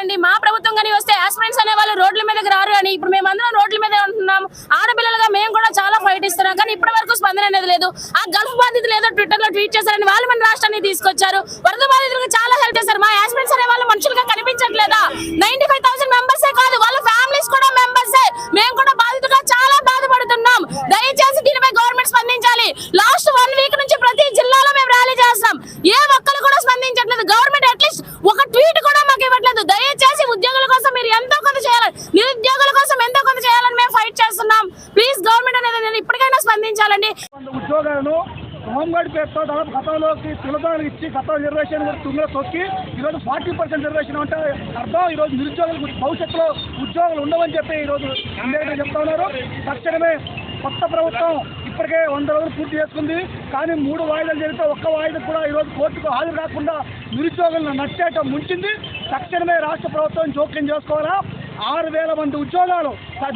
అండి. మా ప్రభుత్వం కానీ వస్తే ఆస్పిరెంట్స్ అనే వాళ్ళు రోడ్ల మీదకి రారు అని. ఇప్పుడు మేమందరం రోడ్ల మీదే ఉంటున్నాం. ఆడపిల్లలుగా మేము కూడా చాలా ఫైట్ ఇస్తున్నాం కానీ ఇప్పటి వరకు స్పందన అనేది లేదు. ఆ గల్ఫ్ బాధితులు ఏదో ట్విట్టర్లో ట్వీట్ చేశారని వాళ్ళు మన రాష్ట్రాన్ని తీసుకొచ్చారు. వరద బాధితులకు చాలా హెల్ప్ చేశారు. మా ఆస్పిరెంట్స్ అనే వాళ్ళు మనుషులుగా కనిపించట్లేదా? నైన్టీ ఫైవ్ థౌసండ్ మెంబర్సే కాదు వాళ్ళ ఫ్యామిలీస్ కూడా మెంబర్సే మేము కూడా బాధితులుగా చాలా బాధపడుతున్నాం. దయచేసి దీనిపై గవర్నమెంట్ స్పందించాలి. లాస్ట్ వన్ వీక్ నుంచి ప్రతి జిల్లాలో మేము ర్యాలీ చేస్తాం ఏ ఒక్కరు కూడా స్పందించట్లేదు. గవర్నమెంట్ అట్లీస్ట్ ఒక ట్వీట్ కూడా మాకు ఇవ్వట్లేదు దయచేసి ఉద్యోగుల కోసం మీరు ఎంతో కొంత చేయాలి నిరుద్యోగుల కోసం ఎంతో కొంత చేయాలని మేము ఫైట్ చేస్తున్నాం. ప్లీజ్ గవర్నమెంట్ అనేది నేను ఇప్పటికైనా స్పందించాలండి. ఉద్యోగాలను హోంగార్డ్ పేరుతో దాదాపు గతంలోకి తులదాలు ఇచ్చి గత రిజర్వేషన్ తుంగలో తొక్కి ఈరోజు ఫార్టీ పర్సెంట్ రిజర్వేషన్ అంటే అర్థం ఈరోజు నిరుద్యోగులకు భవిష్యత్తులో ఉద్యోగాలు ఉండవని చెప్పి ఈరోజు అంబేద్కర్ చెప్తా ఉన్నారు. తక్షణమే కొత్త ప్రభుత్వం ఇప్పటికే వంద రోజులు పూర్తి చేసుకుంది. కానీ మూడు వాయిదాలు జరిగితే ఒక్క వాయిదా కూడా ఈరోజు కోర్టుకు హాజరు కాకుండా నిరుద్యోగులను నచ్చేట ముంచింది. తక్షణమే రాష్ట్ర ప్రభుత్వం జోక్యం చేసుకోవాలా? ఆరు వేల మంది ఉద్యోగాలు ఆ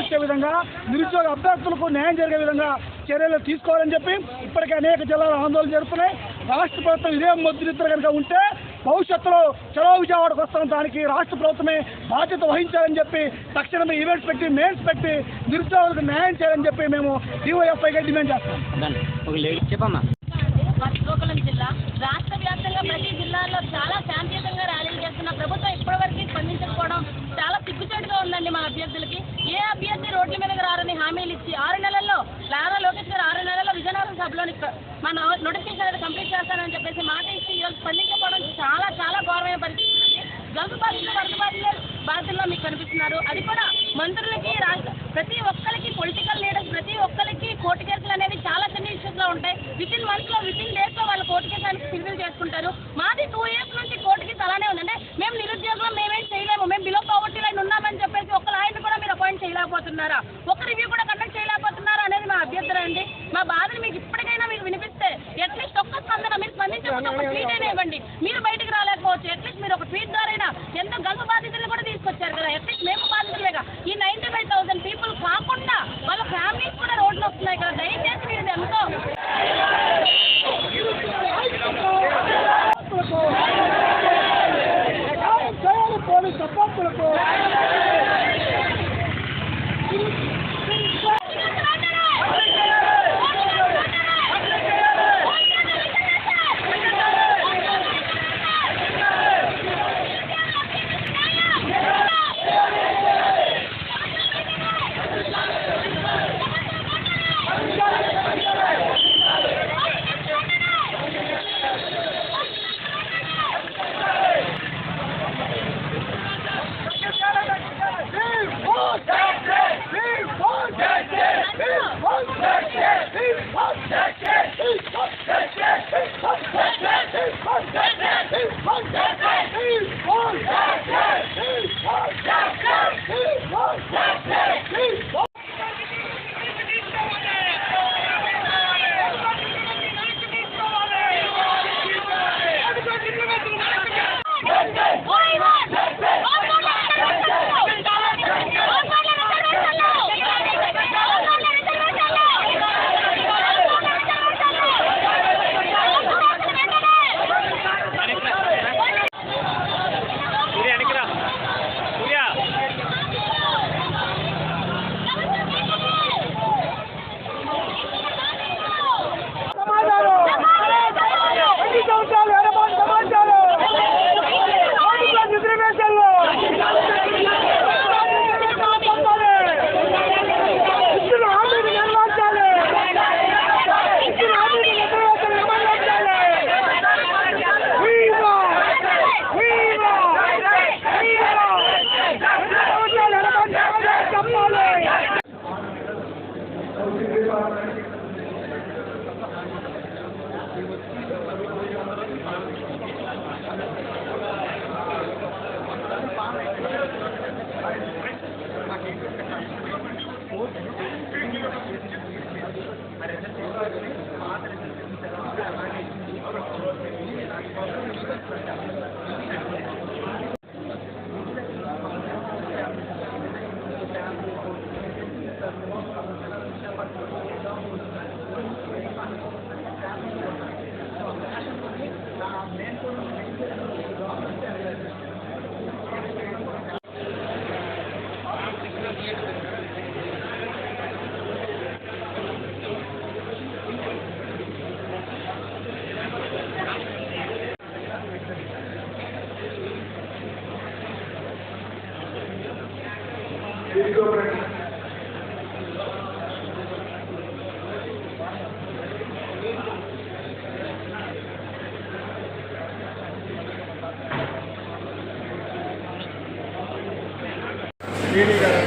వచ్చే విధంగా నిరుద్యోగ అభ్యర్థులకు న్యాయం జరిగే విధంగా చర్యలు తీసుకోవాలని చెప్పి ఇప్పటికే అనేక జిల్లాలు ఆందోళన జరుపుతున్నాయి. రాష్ట్ర ప్రభుత్వం ఇదే ముద్రిద్ర కనుక ఉంటే భవిష్యత్తులో చలో విజయవాడకు వస్తున్న దానికి రాష్ట్ర ప్రభుత్వమే బాధ్యత వహించాలని చెప్పి తక్షణమే ఈవెంట్స్ పెట్టి మెయిన్స్ పెట్టి నిరుద్యోగులకు న్యాయం చేయాలని చెప్పి మేము డివైఎఫ్ఐగా డిమాండ్ చేస్తాం. ఒక లేడీ చెప్పమ్మా. మా శ్రీకాకుళం జిల్లా రాష్ట్ర వ్యాప్తంగా ప్రతి జిల్లాలో చాలా శాంతియుతంగా ర్యాలీలు చేస్తున్న ప్రభుత్వం ఇప్పటివరకు స్పందించకపోవడం చాలా సిగ్గుచేటుగా ఉందండి మా అభ్యర్థులకి. ఏ అభ్యర్థి రోడ్ల మీదకి రారని హామీలు ఇచ్చి ఆరు నెలల్లో నారా లోకేష్ గారు ఆరు నెలల్లో విజయనగరం సభలోని మన నోటిఫికేషన్ అనేది కంప్లీట్ చేస్తానని చెప్పేసి మాట ఇచ్చి ఈరోజు స్పందించకపోవడం చాలా చాలా ఘోరమైన పరిస్థితి గంగు బాధితులు వరద బాధితులు బాధితుల్లో మీకు కనిపిస్తున్నారు. అది కూడా మంత్రులకి ప్రతి ఒక్కరికి పొలిటికల్ లీడర్స్ ప్రతి ఒక్కరికి కోర్టు కేసులు అనేవి చాలా చిన్న ఇష్యూస్లో ఉంటాయి. విత్ ఇన్ మంత్స్లో విత్ ఇన్ డేస్లో వాళ్ళు కోర్టు కేసానికి సివిల్ చేసుకుంటారు. మాది టూ ఇయర్స్ నుంచి కోర్టు కేసు అలానే ఉందంటే మేము నిరుద్యోగులు మేమేం చేయలేము. మేము బిలో పావర్టీ లైన్ ఉన్నామని చెప్పేసి ఒక లాయన్ కూడా మీరు అపాయింట్ చేయలేకపోతున్నారా? ఒక రివ్యూ టీడీ గారు